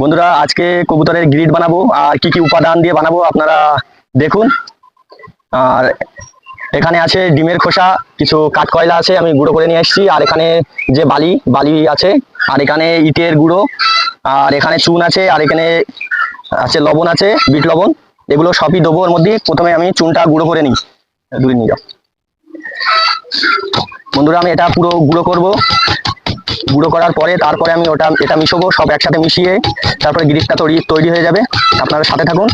বন্ধুরা, আজকে কবুতরের গ্রিড বানাবো। আর কি কি উপাদান দিয়ে বানাবো আপনারা দেখুন। আর এখানে আছে ডিমের খোসা, কিছু কাঠকয়লা আছে, আমি গুঁড়ো করে নিয়ে এসেছি। আর এখানে যে বালি বালি আছে, আর এখানে ইটের গুঁড়ো, আর এখানে চুন আছে, আর এখানে আছে লবণ আছে, বিট লবণ। এগুলো সবই দেবো ওর মধ্যে। প্রথমে আমি চুনটা গুঁড়ো করে নিই। দূরে নিয়ে যাও। বন্ধুরা, আমি এটা পুরো গুঁড়ো করব। গুঁড়ো করার পরে তারপরে আমি ওটা, এটা মিশবো, সব একসাথে মিশিয়ে তারপরে গ্রিপটা তৈরি তৈরি হয়ে যাবে। আপনারা সাথে থাকুন।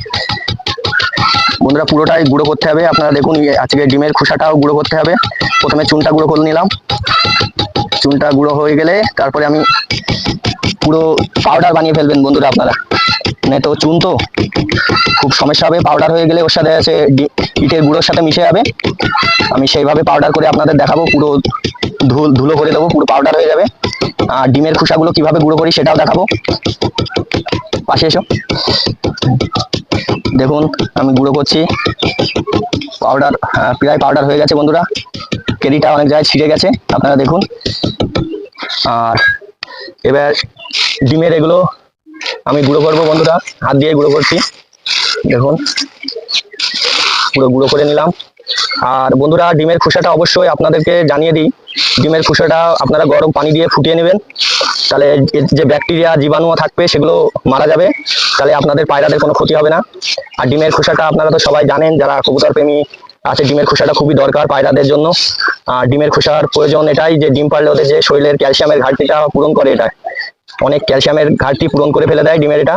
বন্ধুরা, পুরোটাই গুঁড়ো করতে হবে। আপনারা দেখুন আজকে ডিমের খোসাটাও গুঁড়ো করতে হবে। প্রথমে চুনটা গুঁড়ো করে নিলাম। চুনটা গুঁড়ো হয়ে গেলে তারপরে আমি পুরো পাউডার বানিয়ে ফেলবেন বন্ধুরা আপনারা। মানে তো চুন তো, খুব সমস্যা হবে। পাউডার হয়ে গেলে ওর সাথে আছে ইটের গুঁড়োর সাথে মিশে যাবে। আমি সেইভাবে পাউডার করে আপনাদের দেখাবো। পুরো ধুল, ধুলো করে দেবো, পুরো পাউডার হয়ে যাবে। ডিমের খোসাগুলো কীভাবে গুঁড়ো করি সেটাও দেখাবো। পাশে এসো। দেখুন, আমি গুঁড়ো করছি। পাউডার প্রায় পাউডার হয়ে গেছে বন্ধুরা। কেরিটা অনেক জায়গায় ছিঁড়ে গেছে, আপনারা দেখুন। আর এবার ডিমের এগুলো আমি গুঁড়ো করব বন্ধুরা, হাত দিয়ে গুঁড়ো করছি। দেখুন, পুরো গুঁড়ো করে নিলাম। আর বন্ধুরা, ডিমের খোসাটা অবশ্যই আপনাদেরকে জানিয়ে দিই। ডিমের খোসাটা আপনারা গরম পানি দিয়ে ফুটিয়ে নেবেন। তাহলে যে ব্যাকটেরিয়া, জীবাণু থাকবে, সেগুলো মারা যাবে। তাহলে আপনাদের পায়রাদের কোনো ক্ষতি হবে না। আর ডিমের খোসাটা আপনারা তো সবাই জানেন, যারা কবুতর প্রেমী আছে, ডিমের খোসাটা খুবই দরকার পায়রাদের জন্য। আর ডিমের খোসার প্রয়োজন এটাই যে ডিম পারলে ওদের যে শরীরের ক্যালসিয়ামের ঘাটতিটা পূরণ করে এটা। অনেক ক্যালসিয়ামের ঘাটতি পূরণ করে ফেলে দেয় ডিমের এটা।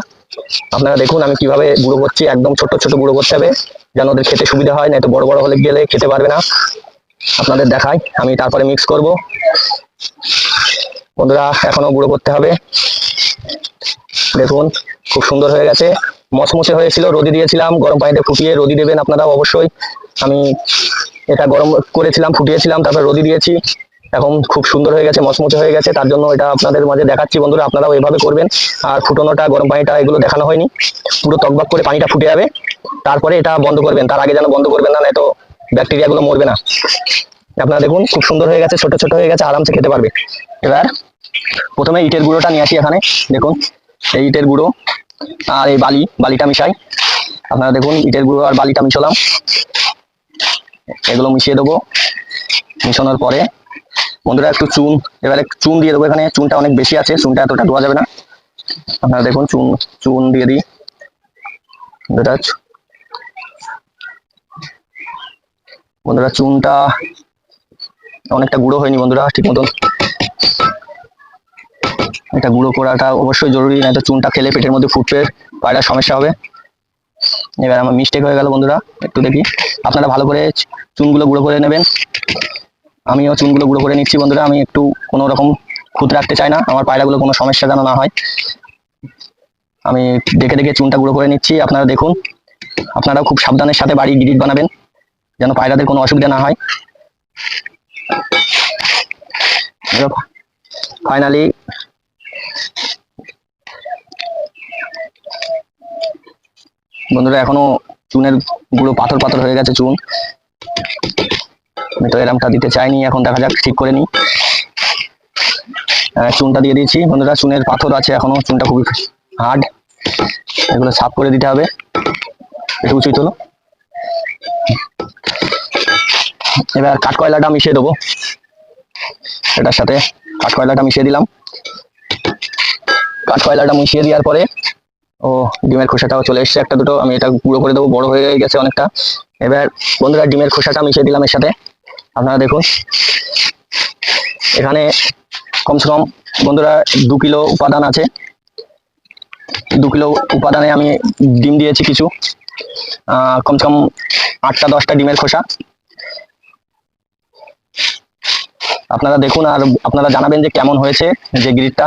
আপনারা দেখুন আমি কীভাবে গুঁড়ো করছি, একদম ছোট ছোট গুঁড়ো করতে হবে। যেন ওদের খেতে সুবিধা হয় না তো বড় বড় হলে গেলে খেতে পারবে না। আপনাদের দেখাই, আমি তারপরে মিক্স করব। বন্ধুরা, এখনও গুঁড়ো করতে হবে। দেখুন, খুব সুন্দর হয়ে গেছে। মচমচে হয়েছিল, রোদি দিয়েছিলাম, গরম পানিতে ফুটিয়ে রোদি দেবেন আপনারা অবশ্যই। আমি এটা গরম করেছিলাম, ফুটিয়েছিলাম, তারপর রোদি দিয়েছি। এখন খুব সুন্দর হয়ে গেছে, মচমচে হয়ে গেছে। তার জন্য এটা আপনাদের মাঝে দেখাচ্ছি বন্ধুরা, আপনারাও এভাবে করবেন। আর ফুটনোটা, গরম পানিটা এগুলো দেখানো হয়নি। পুরো টকবক করে পানিটা ফুটে যাবে। তারপরে এটা বন্ধ করবেন। তার আগে যেন বন্ধ করবেন না, নয়তো ব্যাকটেরিয়া গুলো মরবে না। আপনারা দেখুন, খুব সুন্দর হয়ে গেছে, ছোট ছোট হয়ে গেছে, আরামসে খেতে পারবে। এবার প্রথমে ইটের গুঁড়োটা নিয়ে আসি এখানে। দেখুন, এই ইটের গুঁড়ো আর এই বালি, বালিটা মিশাই। আপনারা দেখুন, ইটের গুঁড়ো আর বালিটা মিশালাম। এগুলো মিশিয়ে দেবো। মিশানোর পরে বন্ধুরা, একটু চুন, এবারে চুন দিয়ে দেবো এখানে। চুনটা অনেক বেশি আছে, চুনটা এতটা দেওয়া যাবে না। আপনারা দেখুন, চুন চুন দিয়ে দিই। বন্ধুরা বন্ধুরা, চুনটা অনেকটা গুঁড়ো হয়নি বন্ধুরা, ঠিক মতন। এটা গুঁড়ো করাটা অবশ্যই জরুরি, নয়তো চুনটা খেলে পেটের মধ্যে ফুটবে পায়রার সমস্যা হবে। এবার আমার মিস্টেক হয়ে গেল বন্ধুরা, একটু দেখি। আপনারা ভালো করে চুনগুলো গুঁড়ো করে নেবেন। আমিও চুনগুলো গুঁড়ো করে নিচ্ছি বন্ধুরা, আমি একটু কোনো রকম খুঁত রাখতে চাই না, আমার পায়রাগুলো কোনো সমস্যা যেন না হয়। আমি দেখে দেখে চুনটা গুঁড়ো করে নিচ্ছি, আপনারা দেখুন। আপনারাও খুব সাবধানের সাথে বাড়ি গিরিট বানাবেন, যেন পায়রাদের কোনো অসুবিধা না হয়। ফাইনালি বন্ধুরা, এখনও চুনের গুঁড়ো পাথর পাথর হয়ে গেছে চুন। আমি তো এরমটা দিতে চাইনি, এখন দেখা যাক, ঠিক করে নিই। চুনটা দিয়ে দিয়েছি। বন্ধুরা, চুনের পাথর আছে এখনও, চুনটা খুবই হার্ড এগুলো সাফ করে দিতে হবে। একটু উঁচুই তোলো। এবার কাঠকয়লাটা মিশিয়ে দেবো। এটার সাথে কাঠকয়লাটা মিশিয়ে দিলাম। কাঠকয়লাটা মিশিয়ে দেওয়ার পরে, ও, ডিমের খোসাটাও চলে এসেছে একটা দুটো। আমি এটা গুঁড়ো করে দেবো, বড় হয়ে গেছে অনেকটা। এবার বন্ধুরা, ডিমের খোসাটা মিশিয়ে দিলাম এর সাথে। আপনারা দেখুন। এখানে কমসে কম বন্ধুরা দু কিলো উপাদান আছে। দু কিলো উপাদানে আমি ডিম দিয়েছি কিছু। কমসে কম আটটা দশটা ডিমের খোসা। আপনারা দেখুন আর আপনারা জানাবেন যে কেমন হয়েছে যে গ্রিডটা।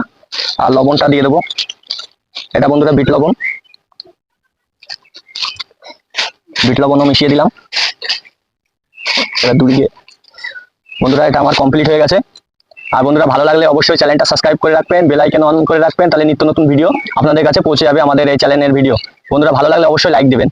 আর লবণটা দিয়ে দেবো। এটা বন্ধুরা বিট লবণ। বিট লবণও মিশিয়ে দিলাম। এবার দুদিকে বন্ধুরা, এটা আমার কমপ্লিট হয়ে গেছে। আর বন্ধুরা, ভালো লাগলে অবশ্যই চ্যানেলটা সাবস্ক্রাইব করে রাখবেন বেল আইকন অন করে রাখবেন, তাহলে নিত্য নতুন ভিডিও আপনাদের কাছে পৌঁছে যাবে আমাদের এই চ্যানেলের ভিডিও বন্ধুরা, ভালো লাগলে অবশ্যই লাইক দিবেন।